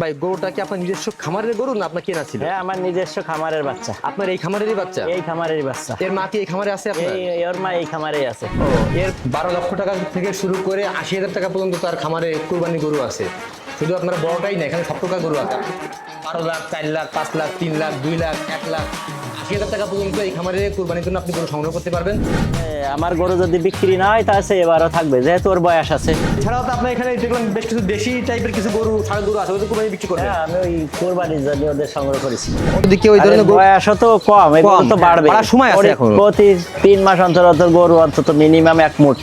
ভাই গরুটা কি আপনার নিজস্ব খামারের গরু না আপনার কেনা ছিল? হ্যাঁ আমার নিজস্ব খামারের বাচ্চা। আপনার এই খামারেরই বাচ্চা? এই খামারেরই বাচ্চা। এর মা কি এই খামারে আছে আপনার? এই ওর মা এই খামারেই আছে। ও, এর বারো লক্ষ টাকা থেকে শুরু করে আশি হাজার টাকা পর্যন্ত তার খামারে কুরবানি গরু আছে। শুধু আপনার বড়টাই না এখানে সব প্রকার গরু আছে। বারো লাখ চার লাখ পাঁচ লাখ তিন লাখ দুই লাখ এক লাখ। আশি হাজার টাকা পর্যন্ত এই খামারে কুরবানির জন্য আপনি গরু সংগ্রহ করতে পারবেন। আমার গরু যদি বিক্রি না হয় তাহলে সে এবারও থাকবে যেহেতু ওর বয়স আছে। এছাড়াও তো আপনার এখানে দেখলাম বেশ কিছু দেশি টাইপের কিছু গরু ষাড় গরু আছে ওদের কুরবানি বিক্রি করবেন। হ্যাঁ আমি ওই কোরবানির জন্য ওদের সংগ্রহ করেছি। ওদিকে ওই ধরনের গরু বয়সও তো কম কম, তো হ্যাঁ, বাড়বে সময় আছে প্রতি- প্রতি তিন মাস অন্তর অন্তর গরু অন্তত মিনিমাম এক মুঠ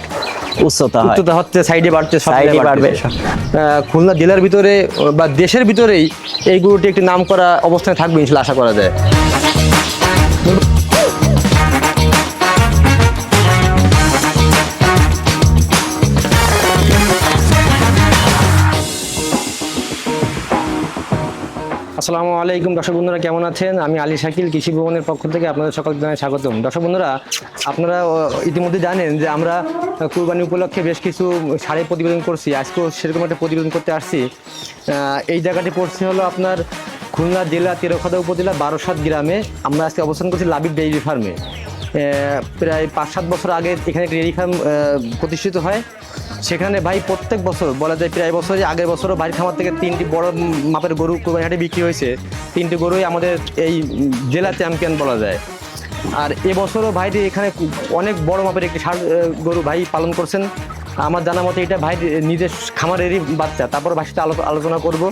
উচ্চতা হয়। উচ্চতা হচ্ছে সাইডে বাড়ছে জায়গায় বাড়বে। খুলনা জেলার ভিতরে বা দেশের ভিতরেই এই গরুটি একটি নাম করা অবস্থানে থাকবে ইনশাল্লাহ আশা করা যায়। আসসালামু আলাইকুম দর্শক বন্ধুরা, কেমন আছেন? আমি আলী শাকিল, কৃষি ভবনের পক্ষ থেকে আপনাদের সকল জানাই স্বাগতম। দর্শক বন্ধুরা, আপনারা ইতিমধ্যে জানেন যে আমরা কুরবানি উপলক্ষে বেশ কিছু শাড়ি প্রতিবেদন করছি। আজকেও সেরকম একটা প্রতিবেদন করতে আসছি। এই জায়গাটি পড়ছে হলো আপনার খুলনা জেলা তেরোখাদা উপজেলা বারোসাত গ্রামে আমরা আজকে অবস্থান করছি লাবিব ডেইরি ফার্মে। প্রায় পাঁচ সাত বছর আগে এখানে ডেইরি ফার্ম প্রতিষ্ঠিত হয়। সেখানে ভাই প্রত্যেক বছর বলা যায় প্রায় বছরই আগের বছরও বাড়ির খামার থেকে তিনটি বড় মাপের গরু কোরবানি হাটে বিক্রি হয়েছে। তিনটি গরুই আমাদের এই জেলা চ্যাম্পিয়ন বলা যায়। আর এবছরও ভাইটি এখানে অনেক বড় মাপের একটি আহ, গরু ভাই পালন করছেন। আমার জানা মতে এটা ভাই নিজের খামারেরই বাচ্চা। তারপর ভাইয়ের সাথে আলোচনা করব।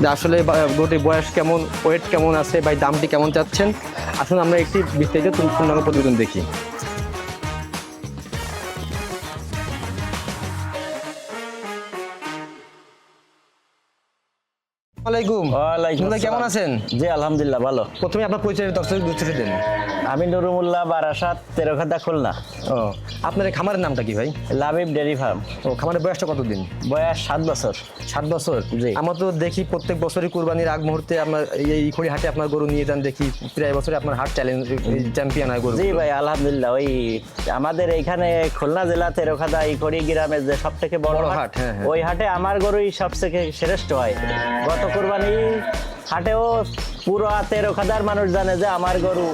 যে আসলে বা- গরুটির বয়স কেমন ওয়েট কেমন আছে ভাই দামটি কেমন চাচ্ছেন? আসুন আমরা একটি বিস্তারিত পূর্ণাঙ্গ প্রতিবেদন দেখি। ওয়ালাইকুম। কেমন আছেন? জি আলহামদুলিল্লাহ ভালো। প্রথমে আপনার পরিচয় দর্শক দুঃখিত দেন। আমি নুরুমুল্লাহ বারাসাত তেরোখাদা খুলনা। ও আপনার এই খামারের নামটা কি ভাই? Labib dairy farm. ও খামারের বয়সটা কতদিন? বয়স সাত বছর। সাত বছর? জি। আমরা তো দেখি প্রত্যেক বছরই কুরবানির আগ মুহূর্তে আপনার এই এই খড়ি হাটে আপনার গরু নিয়ে যান দেখি প্রায় বছরে আপনার হাট চ্যালেঞ্জ চ্যাম্পিয়ন হয় গরু। জি ভাই আলহামদুলিল্লাহ ওই আমাদের এইখানে খুলনা জেলা তেরোখাদা খড়ি গ্রামের যে সব থেকে বড় হাট হ্যাঁ, হ্যাঁ। ওই হাটে আমার গরুই সব থেকে শ্রেষ্ঠ হয়। গত কোরবানি হাটেও পুরো তেরোখাদার মানুষ জানে যে আমার গরু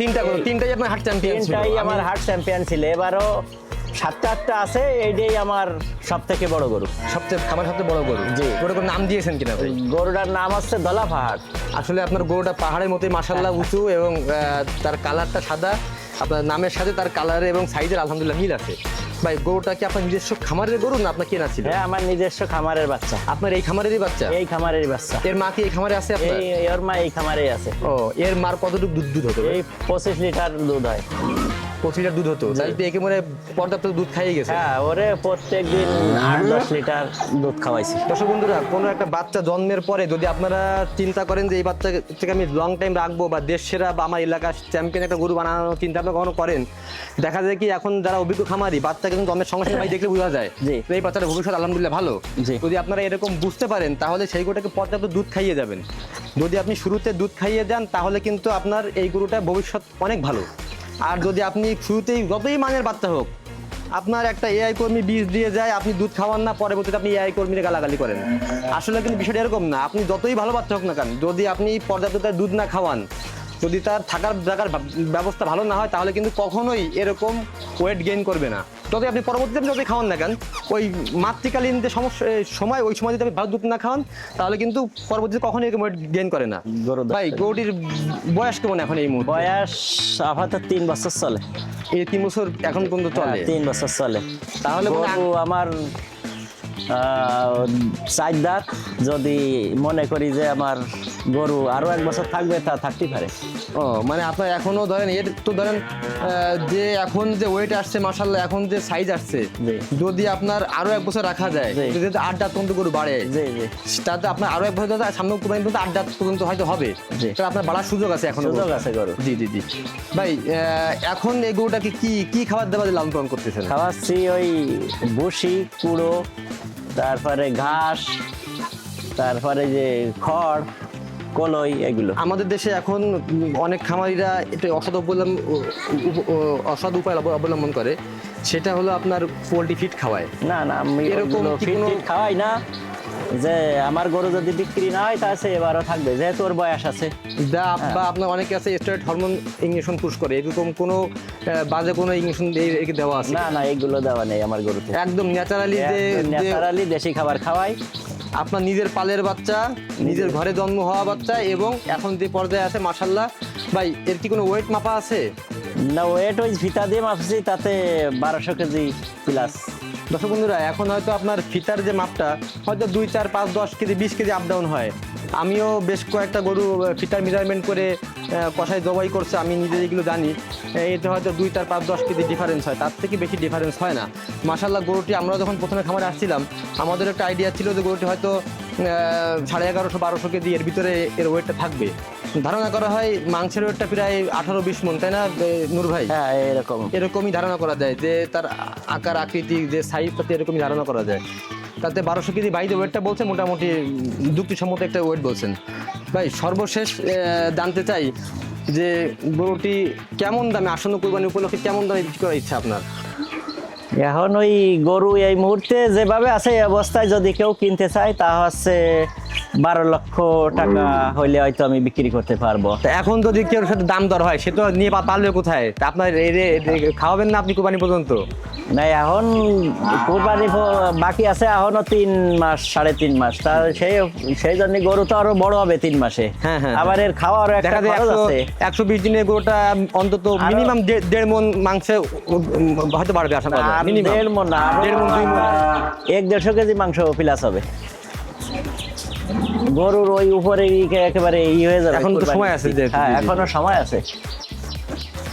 তিনটা গরু তিনটাই আপনার হার্ট চ্যাম্পিয়ন তিনটাই আমার হার্ট চ্যাম্পিয়ন ছিল। এবারও সাতটা আটটা আছে এইটাই আমার সব থেকে বড় গরু। সবচেয়ে আমার সবচেয়ে বড় গরু। জি। কোনো নাম দিয়েছেন কিনা গরুটার নাম হচ্ছে দলা পাহাড়। আসলে আপনার গরুটা পাহাড়ের মতোই মাসাল্লাহ উঁচু এবং তার কালারটা সাদা। আপনার নামের সাথে তার কালার এবং সাইজের আলহামদুলিল্লাহ মিল আছে। ভাই গরুটা কি আপনার নিজস্ব খামারের গরু না আপনার কেনা ছিল? হ্যাঁ আমার নিজস্ব খামারের বাচ্চা। আপনার এই খামারেরই বাচ্চা? এই খামারের বাচ্চা। এর মা কি এই খামারে আছে আপনার? এই ওর মা এই খামারেই আছে। ও এর মার কতটুকু দুধ দুধ হতো? এই পঁচিশ লিটার দুধ হয়। পঁচিশ লিটার দুধ হতো। তাই তো একেবারে পর্যাপ্ত দুধ খাইয়ে গেছে। হ্যাঁ ওরে প্রত্যেক দিন আট দশ লিটার দুধ খাওয়াইছি। দর্শক বন্ধুরা কোনো একটা বাচ্চা জন্মের পরে যদি আপনারা চিন্তা করেন যে এই বাচ্চাকে আমি লং টাইম রাখব বা দেশ সেরা বা আমার এলাকার চ্যাম্পিয়ন একটা গরু বানানোর চিন্তা আপনারা কখনো করেন দেখা যায় কি এখন যারা অভিজ্ঞ খামারি বাচ্চা কিন্তু জন্মের সঙ্গে সঙ্গে ভাই দেখলে বোঝা যায়। তো এই বাচ্চাটা ভবিষ্যৎ আলহামদুলিল্লাহ ভালো। যদি আপনারা এরকম বুঝতে পারেন তাহলে সেই গরুটাকে পর্যাপ্ত দুধ খাইয়ে যাবেন। যদি আপনি শুরুতে দুধ খাইয়ে দেন তাহলে কিন্তু আপনার এই গরুটা ভবিষ্যৎ অনেক ভালো। আর যদি আপনি শুরুতেই যতই মানের বাচ্চা হোক আপনার একটা এআই কর্মী বীজ দিয়ে যায় আপনি দুধ খাওয়ান না পরবর্তীতে আপনি এআই কর্মীরা গালাগালি করেন। আসলে কিন্তু বিষয়টা এরকম না। আপনি যতই ভালো বাচ্চা হোক না কেন যদি আপনি পর্যাপ্ত তার দুধ না খাওয়ান যদি তার থাকার জায়গার ব্যবস্থা ভালো না হয় তাহলে কিন্তু কখনোই এরকম ওয়েট গেইন করবে না। যদি আপনি পরবর্তীতে যতই খাওয়ান না কেন ওই মাতৃকালীন যে সমস্যা সময় ওই সময় যদি আপনি ভালো দুধ না খাওয়ান তাহলে কিন্তু পরবর্তীতে কখনোই এরকম ওয়েট গেইন করে না। ভাই গরুটির বয়স কেমন এখন এই মুহূর্তে? বয়স আপাতত তিন বছর চলে। এই তিন বছর এখন পর্যন্ত চলে? হ্যাঁ, তিন বছর চলে। তাহলে আমার চার দাঁত যদি মনে করি যে আমার গরু আরও এক বছর থাকবে তা থাকতেই পারে। ও মানে আপনার এখনও ধরেন এর তো ধরেন যে এখন যে ওয়েট আসছে মাসাল্লাহ এখন যে সাইজ আসছে যদি আপনার আরও এক বছর রাখা যায়। যদি আট দাঁত পর্যন্ত গরু বাড়ে তাতে আপনার আরও এক বছর সামনে কুরবানি পর্যন্ত আট দাঁত পর্যন্ত হয়তো হবে। তাহলে আপনার বাড়ার সুযোগ আছে এখন সুযোগ আছে গরু জি জি জি। ভাই এখন এই গরুটাকে কি কি খাবার দাবার লালন পালন করতেছেন? খাওয়াচ্ছি ওই ভুসি কুড়ো তারপরে ঘাস তারপরে যে খড় কলই এগুলো। আমাদের দেশে এখন অনেক খামারিরা এটা অসৎ অবলম্বন অসৎ উপায় অবলম্বন করে। সেটা হলো আপনার পোলট্রি ফিট খাওয়ায়। না না আমি এরকম ফিট খাওয়াই না। যে আমার গরু যদি বিক্রি না হয় তাহলে সে এবারও থাকবে। যেহেতু ওর বয়স আছে। যা বা আপনার অনেকে আছে স্টেরয়েড হরমোন ইঞ্জেকশন পুশ করে। এরকম কোনো বাজে কোনো ইঞ্জেকশন একে দেওয়া আছে? না না এগুলো দেওয়া নেই আমার গরুতে। একদম ন্যাচারালি যে যে ন্যাচারালি দেশি খাবার খাওয়াই। আপনার নিজের পালের বাচ্চা, নিজের ঘরে জন্ম হওয়া বাচ্চা এবং এখন যে পর্যায়ে আছে মাসাল্লাহ ভাই, এর কি কোনো ওয়েট মাপা আছে? না ওয়েট ওই ভিতা দিয়ে মাপছি, তাতে বারোশো কেজি প্লাস দর্শক বন্ধুরা, এখন হয়তো আপনার ফিতার যে মাপটা, হয়তো দুই, চার, পাঁচ, দশ কেজি, বিশ কেজি আপ ডাউন হয়। আমিও বেশ কয়েকটা গরু ফিতার মেজারমেন্ট করে কষায় জবাই করছে, আমি নিজে যেগুলো জানি এতে হয়তো দুই, চার, পাঁচ, দশ কেজি ডিফারেন্স হয়, তার থেকে বেশি ডিফারেন্স হয় না। মাসাল্লাহ গরুটি আমরা যখন প্রথমে খামারে আসছিলাম, আমাদের একটা আইডিয়া ছিল যে গরুটি হয়তো সাড়ে এগারোশো বারোশো কেজি এর ভিতরে এর ওয়েটটা থাকবে। ধারণা করা হয় মাংসের ওয়েটটা প্রায় আঠারো বিশ মন তাই না নূর ভাই? হ্যাঁ এরকম। এরকমই ধারণা করা যায় যে তার আকার আকৃতি যে সাইজ তাতে এরকমই ধারণা করা যায়। তাতে বারোশো কেজি বাইরে ওয়েটটা বলছে মোটামুটি যুক্তিসম্মত একটা ওয়েট বলছেন। ভাই সর্বশেষ জানতে চাই যে গরুটি কেমন দামে আসন্ন কোরবানি উপলক্ষে কেমন দামে বিক্রি করার ইচ্ছা আপনার? এখন ওই গরু এই মুহূর্তে যেভাবে আছে এই অবস্থায় যদি কেউ কিনতে চায়, তা হচ্ছে বারো লক্ষ টাকা হইলে হয়তো আমি বিক্রি করতে পারব। তা এখন যদি কেউ সাথে দাম দর হয় সে তো নিয়ে পা- পারলে কোথায়? তা আপনার খাওয়াবেন না আপনি কোরবানি পর্যন্ত? না এখন কোরবানি বাকি আছে এখনও তিন মাস সাড়ে তিন মাস। তা সেই সেই জন্য গরু তো আরও বড় হবে তিন মাসে। হ্যাঁ, হ্যাঁ। আবার এর খাওয়ারও একটা খরচ একশো আছে। একশো বিশ দিনে গরুটা অন্তত মিনিমাম দেড় মন মাংসে হয়তো বাড়বে আশা করা দেড় মন না দেড় মন দুই মন। এক দেড়শো কেজি মাংস প্লাস হবে। গরুর ওই উপরে একেবারে ই হয়ে যাবে এখন তো সময় আছে হ্যাঁ এখনও সময় আছে।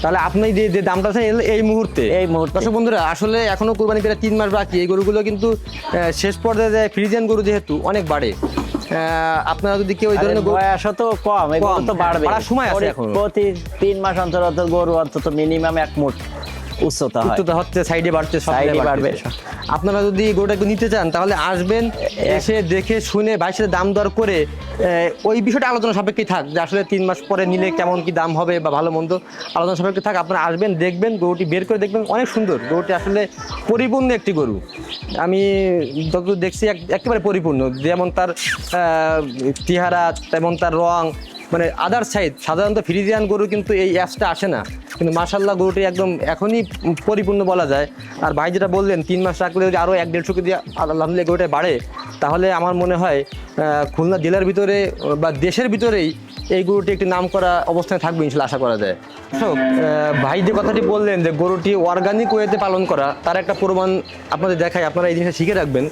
তাহলে আপনি যে যে দামটা আছে এই মুহূর্তে? এই মুহূর্তে। দর্শক বন্ধুরা আসলে এখনও কোরবানি প্রায় তিন মাস বাকি। এই গরুগুলো কিন্তু শেষ পর্যায়ে যায় ফ্রিজিয়ান গরু যেহেতু অনেক বাড়ে। আহ, আপনারা যদি কেউ এই ধরনের গরু বয়সও তো কম কম, তো হ্যাঁ, বাড়বে সময় আছে এখনও। প্রতি তিন মাস অন্তর অন্তর গরু অন্তত মিনিমাম এক মুঠ। উচ্চতা উচ্চতা হচ্ছে সাইডে বাড়ছে জায়গায় বাড়বে। আপনারা যদি গরুটা নিতে চান তাহলে আসবেন এসে দেখে শুনে বাইশের দাম দর করে ওই বিষয়টা আলোচনা সাপেক্ষে থাক যে আসলে তিন মাস পরে নিলে কেমন কি দাম হবে বা ভালো মন্দ আলোচনা সাপেক্ষে থাক। আপনারা আসবেন দেখবেন গরুটি বের করে দেখবেন অনেক সুন্দর। গরুটি আসলে পরিপূর্ণ একটি গরু। আমি যতদূর দেখছি এক- একেবারে পরিপূর্ণ। যেমন তার চেহারা তেমন তার রং মানে আদার সাইড সাধারণত ফ্রিজিয়ান গরু কিন্তু এই অ্যাপসটা আসে না। কিন্তু মার্শাল্লাহ গরুটি একদম এখনই পরিপূর্ণ বলা যায়। আর ভাই যেটা বললেন, তিন মাস রাখলে যদি আরও এক দেড়শো কেজি আলহামদুলিল্লাহ গরুটা বাড়ে, তাহলে আমার মনে হয় খুলনা জেলার ভিতরে বা দেশের ভিতরেই এই গরুটি একটি নাম করা অবস্থায় থাকবে ইনশাল্লাহ, আশা করা যায়। ভাই যে কথাটি বললেন যে গরুটি অর্গানিক ওয়েতে পালন করা, তার একটা প্রমাণ আপনাদের দেখায় আপনারা এই জিনিসটা শিখে রাখবেন।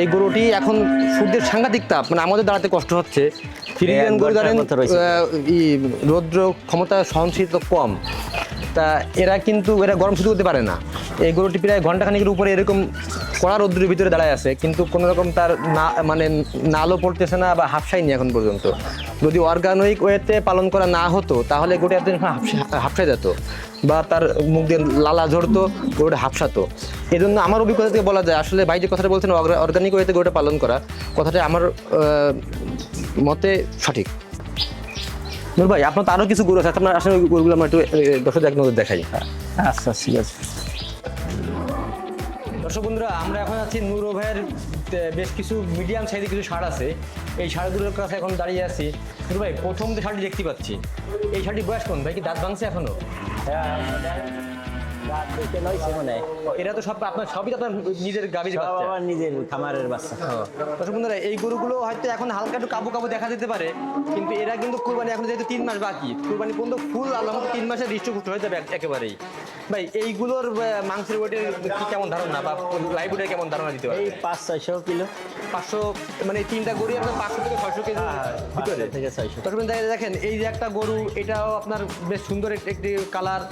এই গরুটি এখন সূর্যের সাংঘাতিক তাপ মানে আমাদের দাঁড়াতে কষ্ট হচ্ছে। ফ্রিজিয়ান গরু জানেন রৌদ্র ক্ষমতা সহনশীলতা কম। তা এরা কিন্তু এরা গরম সহ্য করতে পারে না। এই গরুটি প্রায় ঘন্টাখানিকের উপরে এরকম কড়া রৌদ্রের ভিতরে দাঁড়ায় আছে কিন্তু কোনো রকম তার না মানে নালও পড়তেছে না বা হাফসাইনি এখন পর্যন্ত। যদি অর্গানিক ওয়েতে পালন করা না হতো তাহলে গোটা একদিন হাফসাই যেত বা তার মুখ দিয়ে লালা ঝরতো গরুটা হাফসাতো। এই জন্য আমার অভিজ্ঞতা থেকে বলা যায় আসলে ভাই যে কথাটা বলছেন অর্গানিক ওয়েতে গরুটা পালন করা কথাটা আমার মতে সঠিক। নূর ভাই আপনার তো আরও কিছু গরু আছে আপনার আসলে ওই গরুগুলো আমরা একটু দর্শক এক নজর দেখাই। আচ্ছা ঠিক আছে। দর্শক বন্ধুরা আমরা এখন আছি নূর ভাইয়ের বেশ কিছু মিডিয়াম সাইজের কিছু সার আছে। এই সারগুলোর কাছে এখন দাঁড়িয়ে আছি। নূর ভাই প্রথম যে শাড়ি দেখতে পাচ্ছি এই শাড়ি বয়স কোন ভাই কি দাঁত ভাঙছে এখনও? হয়। এরা তো সব আপনার সবই তো আপনার নিজের গাভীর বাচ্চা। আমার নিজের খামারের বাচ্চা। হ্যাঁ। দর্শক বন্ধুরা এই গরুগুলো হয়তো এখন হালকা একটু কাবু কাবু দেখা যেতে পারে কিন্তু এরা কিন্তু কুরবানি এখন যেহেতু তিন মাস বাকি কুরবানি পর্যন্ত ফুল আল্লাহ তিন মাসে হৃষ্টপুষ্ট হয়ে যাবে একেবারেই। ভাই এইগুলোর মাংসের ওয়েটের কি কেমন ধারণা বা লাইভ ওয়েটের কেমন ধারণা দিতে পারে? এই পাঁচ ছয়শো কিলো। পাঁচশো মানে তিনটা গরু আপনার পাঁচশো থেকে ছয়শো কেজি ভিতরে পাঁচশো থেকে ছয়শো। দর্শক দেখেন এই যে একটা গরু এটাও আপনার বেশ সুন্দর একটি কালার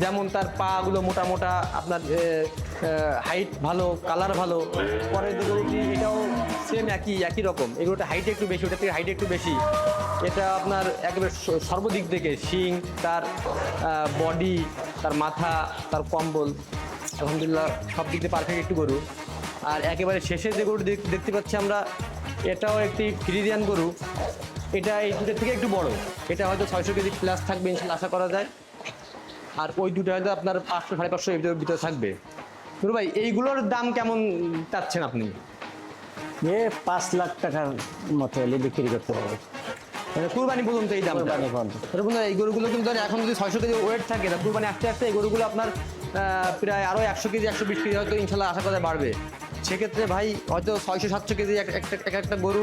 যেমন তার পা গুলো মোটা মোটা, আপনার হাইট ভালো কালার ভালো, পরের গরুটি এটাও সেম একই একই রকম। এই গরুটা হাইট একটু বেশি ওটা থেকে হাইট একটু বেশি। এটা আপনার একেবারে সর্বদিক থেকে শিং, তার বডি তার মাথা, তার কম্বল, আলহামদুলিল্লাহ সব দিক দিয়ে পারফেক্ট একটু গরু। আর একেবারে শেষে যে গরু দেখ- দেখতে পাচ্ছি আমরা, এটাও একটি ফ্রিজিয়ান গরু। এটা এই দুটো থেকে একটু বড়। এটা হয়তো ছয়শো কেজি প্লাস থাকবে, ইনশাল্লাহ আশা করা যায়। আর ওই দুটো হয়তো আপনার পাঁচশো সাড়ে পাঁচশো এর ভিতরে থাকবে। নুরু ভাই এইগুলোর দাম কেমন চাচ্ছেন আপনি? এ পাঁচ লাখ টাকার মতো হলে বিক্রি করতে পারবে মানে কুরবানি বলুন তো এই কোরবানি পর্যন্ত। বন্ধুরা এই গরুগুলো কিন্তু ধরেন এখন যদি ছয়শো কেজি ওয়েট থাকে তা কুরবানি আসতে আসতে এই গরুগুলো আপনার প্রায় আরও একশো কেজি একশো বিশ কেজি হয়তো ইনশাল্লাহ আশা করা বাড়বে। সেক্ষেত্রে ভাই হয়তো ছয়শো সাতশো কেজি এক একটা গরু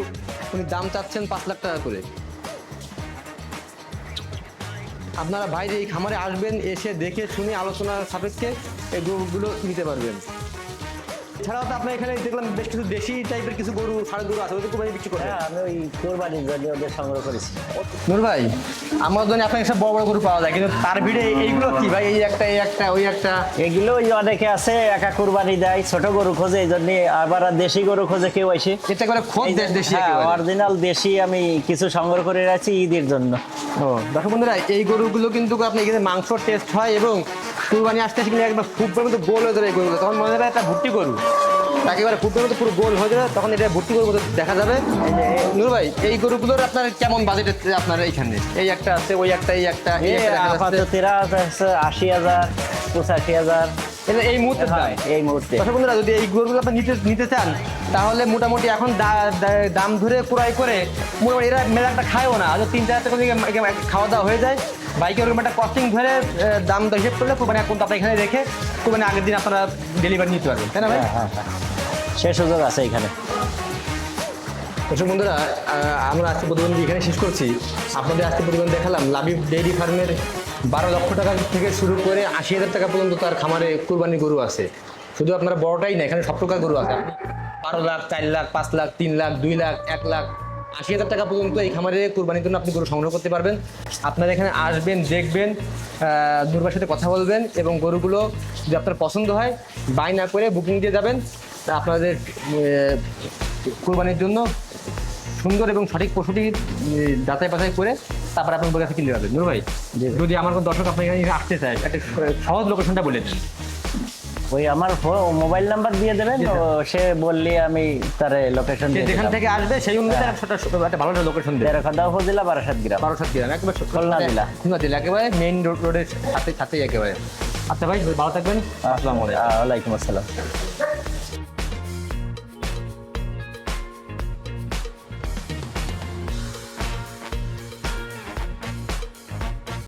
উনি দাম চাচ্ছেন পাঁচ লাখ টাকা করে। আপনারা বাইরে এই খামারে আসবেন এসে দেখে শুনে আলোচনার সাপেক্ষে এই গ্রুপগুলো নিতে পারবেন। এছাড়াও তো আপনার এখানে দেখলাম বেশ কিছু দেশি টাইপের কিছু গরু সাড়ে গরু আছে ওদের বিক্রি করেন হ্যাঁ আমি ওই কোরবানির জন্য ওদের সংগ্রহ করেছি। নূর ভাই আমার জন্য আপনার এসব বড় বড় গরু পাওয়া যায় কিন্তু তার ভিড়ে এইগুলো কি ভাই? এই একটা এই একটা ওই একটা। এগুলো ওই অনেকে আছে একা কুরবানি দেয় ছোট গরু খোঁজে এই জন্য আবার দেশি গরু খোঁজে কেউ আসে। এটা করে খোঁজ দেশ। অরিজিনাল দেশি আমি কিছু সংগ্রহ করে রাখছি ঈদের জন্য। ও দর্শক বন্ধুরা এই গরুগুলো কিন্তু আপনি এখানে মাংস টেস্ট হয় এবং কুরবানি আসতে কিন্তু একবার খুব মতো গোল হয়ে যাবে গরুগুলো তখন মনে হয় একটা ভর্তি গরু। একেবারে খুব মতো পুরো গোল হয়ে যাবে তখন এটা ভর্তি মতো দেখা যাবে। নূর ভাই এই গরুগুলোর আপনার কেমন বাজেট আপনার এইখানে? এই একটা আছে ওই একটা এই একটা তেরা আছে আশি হাজার পঁচাশি হাজার। এই মুহূর্তে এই মুহূর্তে। দর্শক বন্ধুরা যদি এই গরুগুলো আপনি নিতে নিতে চান তাহলে মোটামুটি এখন দাম ধরে ক্রয় করে মোটামুটি এরা মেলা একটা খায়ও না। হয়তো তিন চার টাকা দিয়ে খাওয়া দাওয়া হয়ে যায়। বাইকে ওরকম একটা কস্টিং ধরে দাম হিসেব করলে কোরবানি এখন তো এখানে রেখে কোরবানি আগের দিন আপনারা ডেলিভারি নিতে পারবেন তাই না ভাই? হ্যাঁ, হ্যাঁ, হ্যাঁ। সে সুযোগ আছে এখানে। দর্শক বন্ধুরা আমরা আজকে প্রতিবন্ধী এখানে শেষ করছি। আপনাদের আজকে প্রতিবন্ধী দেখালাম লাবিব ডেইরি ফার্মের বারো লক্ষ টাকা থেকে শুরু করে আশি হাজার টাকা পর্যন্ত তার খামারে কুরবানি গরু আছে। শুধু আপনারা বড়টাই না এখানে সব প্রকার গরু আছে। বারো লাখ চার লাখ পাঁচ লাখ তিন লাখ দুই লাখ এক লাখ আশি হাজার টাকা পর্যন্ত এই খামারে কুরবানির জন্য আপনি গরু সংগ্রহ করতে পারবেন। আপনারা এখানে আসবেন দেখবেন দুর্বার সাথে কথা বলবেন এবং গরুগুলো যদি আপনার পছন্দ হয় বাই না করে বুকিং দিয়ে যাবেন তা আপনাদের কুরবানির জন্য সুন্দর এবং সঠিক পশুটি যাচাই বাছাই করে তারপর আপনার কাছে কিনতে পারবেন নুর ভাই যদি আমার কোনো দর্শক আপনার এখানে আসতে চায় একটা সহজ লোকেশনটা বলে দেন। ওই আমার মোবাইল নাম্বার দিয়ে দেবেন সে বললে আমি তার লোকেশন যেখান থেকে আসবে সেই অনুযায়ী একটা ছোট- একটা ভালো লোকেশন দেবে। তেরোখাদা উপজেলা বারাসাত গ্রাম। বারো সাত গ্রাম একেবারে খুলনা জেলা। খুলনা জেলা একেবারে মেইন রোড রোডের সাথে সাথেই একেবারে। আচ্ছা ভাই ভালো থাকবেন। আসসালামু আলাইকুম। ওয়ালাইকুম আসসালাম।